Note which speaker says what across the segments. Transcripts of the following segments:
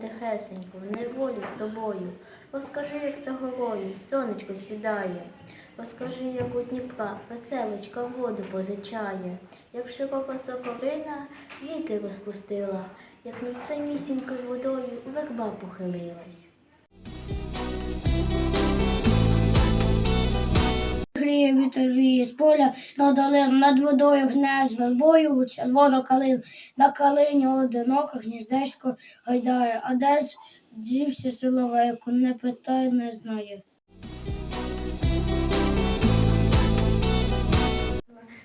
Speaker 1: тихесенько, в неволі з тобою. Розкажи, як за горою сонечко сідає. Розкажи, як у Дніпра веселочка воду позичає, як широка сокорина віти розпустила, як над самісінькою водою верба похилилась.
Speaker 2: Гріє вітер віє з поля над долин, над водою гне з вербою, червоно калин. На калині одиноко гніздечко гайдає, а де ж дівся соловейку, не питай, не знає.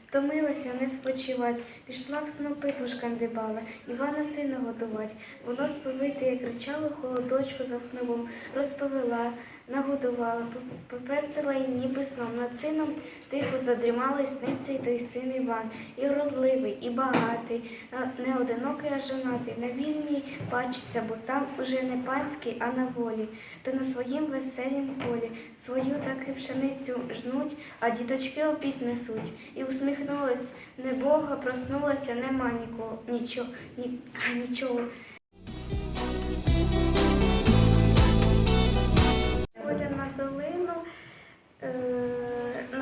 Speaker 3: Втомилася не спочивать, пішла в снопи пошкандибала, Івана сина готувать. Воно сповите, як кричало, холодочку за сновом, розповела, нагодувала, попестила їй ніби сном. Над сином тихо задрімала й сниться й той син Іван, і родливий, і багатий, не одинокий, а жонатий. На вільній бачиться, бо сам уже не панський, а на волі. То на своїм веселім полі свою таки пшеницю жнуть, а діточки обід несуть. І усміхнулась не Бога, проснулася, нема нікого, нічого, ні, нічого.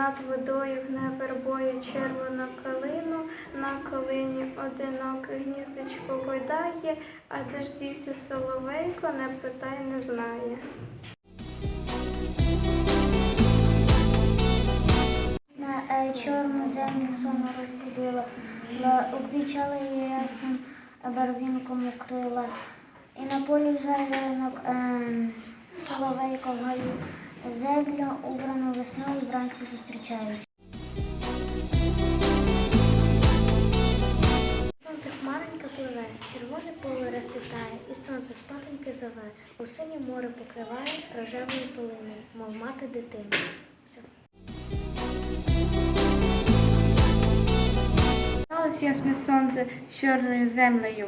Speaker 4: Над водою гне вербою червону калину, на калині одиноке гніздечко гойдає, а де ж дівся соловейко, не питай, не знає.
Speaker 2: На е, чорну землю сону розбудила, ла- уквічала її ясним барвінком укрила. І на полі жайворонок е, соловейко в гаю. Землю убрану весною вранці зустрічають.
Speaker 1: Сонце хмаренько пливе, червоне поле розцвітає, і сонце спатоньки зове, у синє море покриває рожевою полиною, мов мати дитину. Все.
Speaker 3: Сталось ясне сонце з чорною землею.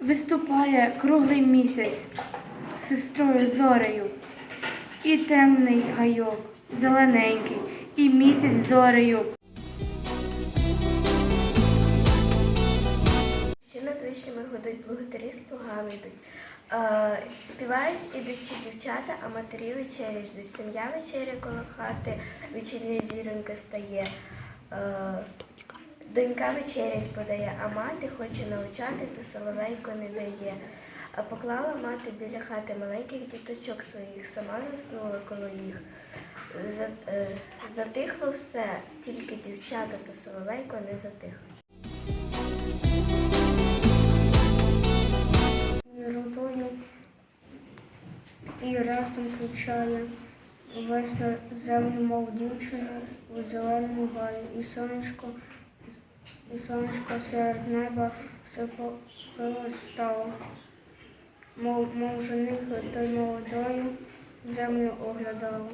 Speaker 3: Виступає круглий місяць сестрою зорею. І темний гайок, зелененький, і місяць зорею.
Speaker 1: Ще над вищими гудуть благодарі з плугами йдуть. Співають ідучі дівчата, а матері вечері ждуть. Сім'я вечеря коло хати, вечірня зіронька стає. Донька вечерять подає, а мати хоче навчати, то соловейко не дає. А поклала мати біля хати маленьких діточок своїх, сама заснула коло їх. Е, затихло все, тільки дівчата та соловейко не затихло.
Speaker 2: І рудою і разом кричає. Весна землю, мов дівчину, у зеленому гаю, і сонечко, і сонечко серед неба все попило стало. Мов, жених той молодою землю оглядало.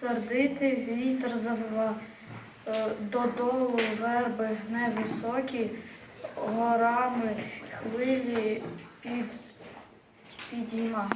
Speaker 3: Сердитий вітер завива, е, додолу верби невисокі, горами хвилі під, підійма.